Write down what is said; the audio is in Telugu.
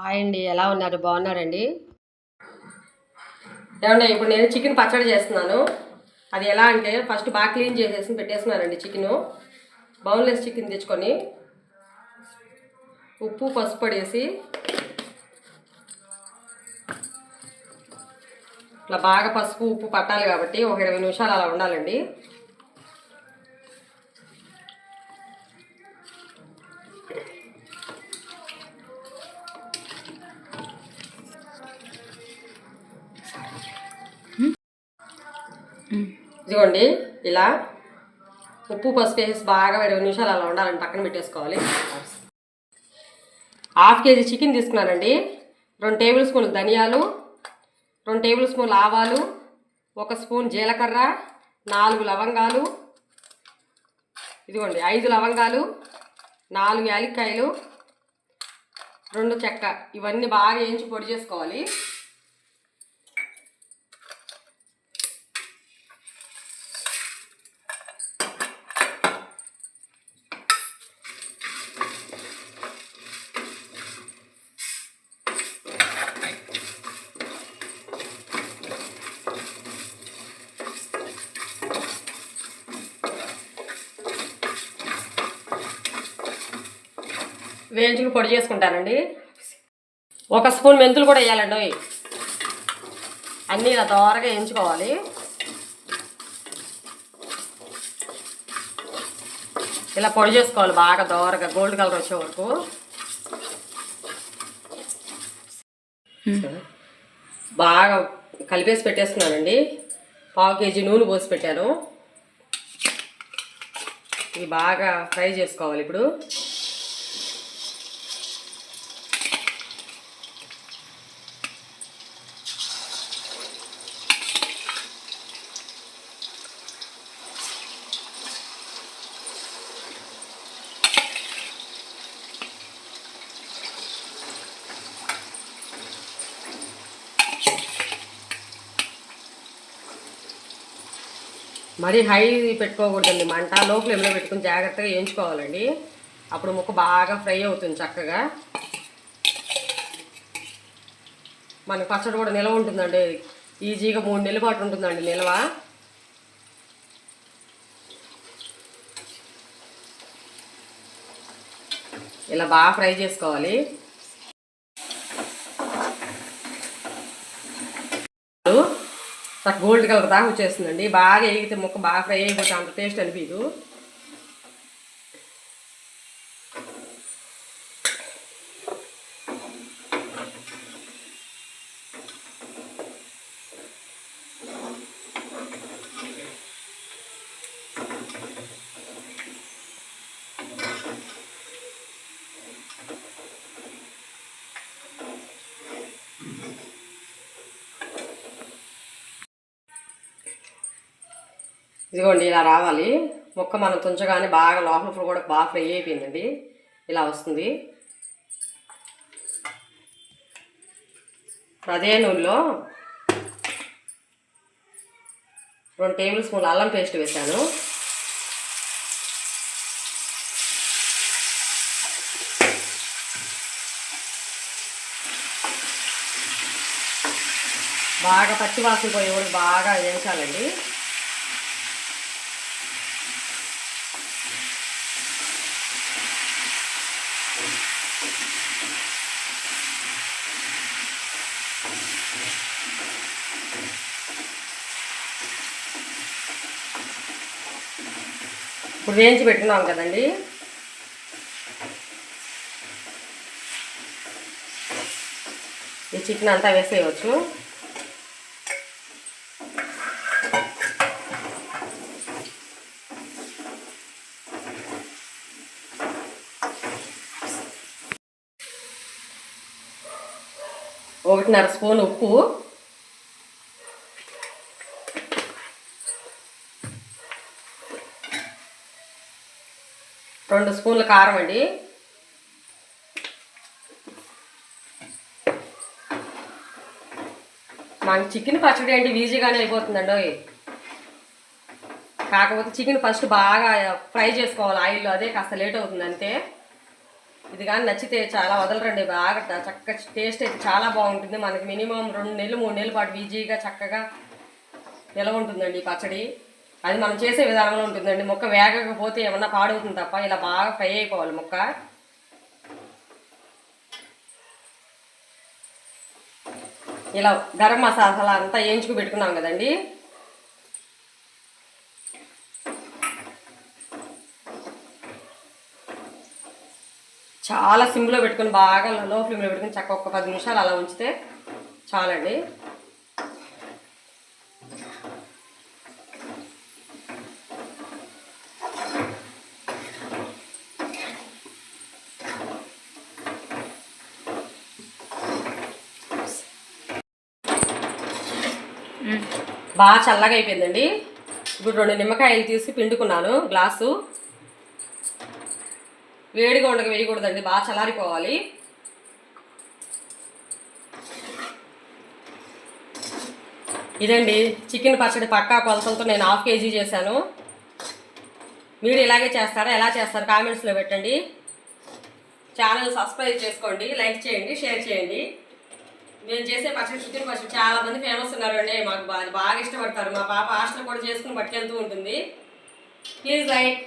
హాయ్ అండి ఎలా ఉన్నారు? బాగున్నారండి? ఏమన్నా ఇప్పుడు నేను చికెన్ పచ్చడి చేస్తున్నాను. అది ఎలా అంటే ఫస్ట్ బాగా క్లీన్ చేసేసి పెట్టేస్తున్నానండి చికెను. బౌన్లెస్ చికెన్ తెచ్చుకొని ఉప్పు పసుపు పడేసి ఇట్లా బాగా పసుపు ఉప్పు పట్టాలి కాబట్టి ఒక ఇరవై నిమిషాలు అలా ఉండాలండి. ఇదిగోండి ఇలా ఉప్పు పసుపు వేసి బాగా ఇరవై నిమిషాలు అలా ఉండాలని పక్కన పెట్టేసుకోవాలి. హాఫ్ కేజీ చికెన్ తీసుకున్నానండి. రెండు టేబుల్ స్పూన్లు ధనియాలు రెండు టేబుల్ స్పూన్లు ఆవాలు ఒక స్పూన్ జీలకర్ర నాలుగు లవంగాలు ఇదిగోండి ఐదు లవంగాలు నాలుగు యాలక్కాయలు రెండు చెక్క. ఇవన్నీ బాగా వేయించి పొడి చేసుకోవాలి. వేయించుకుని పొడి చేసుకుంటానండి. ఒక స్పూన్ మెంతులు కూడా వేయాలండి. అన్నీ ఇలా దోరగా వేయించుకోవాలి. ఇలా పొడి చేసుకోవాలి బాగా దోరగా గోల్డ్ కలర్ వచ్చే వరకు. బాగా కలిపేసి పెట్టేస్తున్నానండి. పావు కేజీ నూనె పోసి పెట్టాను. ఇవి బాగా ఫ్రై చేసుకోవాలి ఇప్పుడు. మరీ హై పెట్టుకోకూడదండి. మంట లో ఫ్లేమ్లో పెట్టుకుని జాగ్రత్తగా వేయించుకోవాలండి. అప్పుడు ముక్క బాగా ఫ్రై అవుతుంది చక్కగా. మనకి పచ్చడి కూడా నిల్వ ఉంటుందండి. ఈజీగా మూడు నెలల పాటు ఉంటుందండి నిల్వ. ఇలా బాగా ఫ్రై చేసుకోవాలి. చక్క గోల్డ్ కలర్ దాకా వచ్చేస్తుందండి. బాగా వేగితే ముక్క బాగా ఫ్రై అయిపోతే అంత టేస్ట్ అనిపించదు. ఇదిగోండి ఇలా రావాలి. ముక్క మనం తుంచగానే బాగా లోపల కూడా బాగా ఫ్రై అయిపోయిందండి. ఇలా వస్తుంది. అదే నూనెలో రెండు టేబుల్ స్పూన్లు అల్లం పేస్ట్ వేశాను. బాగా పచ్చి వాసన కూడా బాగా వేయించాలండి. ఇప్పుడు వేయించి పెట్టుకున్నాం కదండి. ఈ చికెన్ అంతా వేసేయవచ్చు. ఒకటిన్నర స్పూన్ ఉప్పు. రెండు స్పూన్ల కారం అండి. మనకి చికెన్ పచ్చడి అంటే ఈజీగానే అయిపోతుందండి కాకపోతే చికెన్ ఫస్ట్ బాగా ఫ్రై చేసుకోవాలి ఆయిల్లో అదే కాస్త లేట్ అవుతుంది అంతే. ఇది కానీ నచ్చితే చాలా వదలరండి బాగా చక్కగా చక్క టేస్ట్ అయితే చాలా బాగుంటుంది. మనకి మినిమం రెండు నెలలు మూడు నెలల పాటు ఈజీగా చక్కగా నిలవ ఉంటుందండి ఈ పచ్చడి? అది మనం చేసే విధానంలో ఉంటుందండి. మొక్క వేగకపోతే ఏమన్నా పాడవుతుంది తప్ప ఇలా బాగా ఫ్రై అయిపోవాలి మొక్క. ఇలా గరం మసాలా అంతా వేయించుకు పెట్టుకున్నాం కదండి. చాలా సిమ్లో పెట్టుకుని బాగా లో ఫ్లేమ్లో పెట్టుకుని చక్క ఒక పది నిమిషాలు అలా ఉంచితే చాలండి. బాగా చల్లగా అయిపోయిందండి. ఇప్పుడు రెండు నిమ్మకాయలు తీసి పిండుకున్నాను గ్లాసు. వేడిగా ఉండక వేయకూడదండి బాగా చల్లారిపోవాలి. ఇదండి చికెన్ పచ్చడి పక్కా కొలతలతో నేను హాఫ్ కేజీ చేశాను. మీరు ఇలాగే చేస్తారా ఎలా చేస్తారు కామెంట్స్లో పెట్టండి. ఛానల్ సబ్స్క్రైబ్ చేసుకోండి లైక్ చేయండి షేర్ చేయండి. మేము చేసే పచ్చడి చికెన్ పచ్చడి చాలా మంది ఫేమస్ ఉన్నారండి మాకు బాగా బాగా ఇష్టపడతారు. మా పాప హాస్టల్ కూడా చేసుకుని పట్టుకెళ్తూ ఉంటుంది. Please like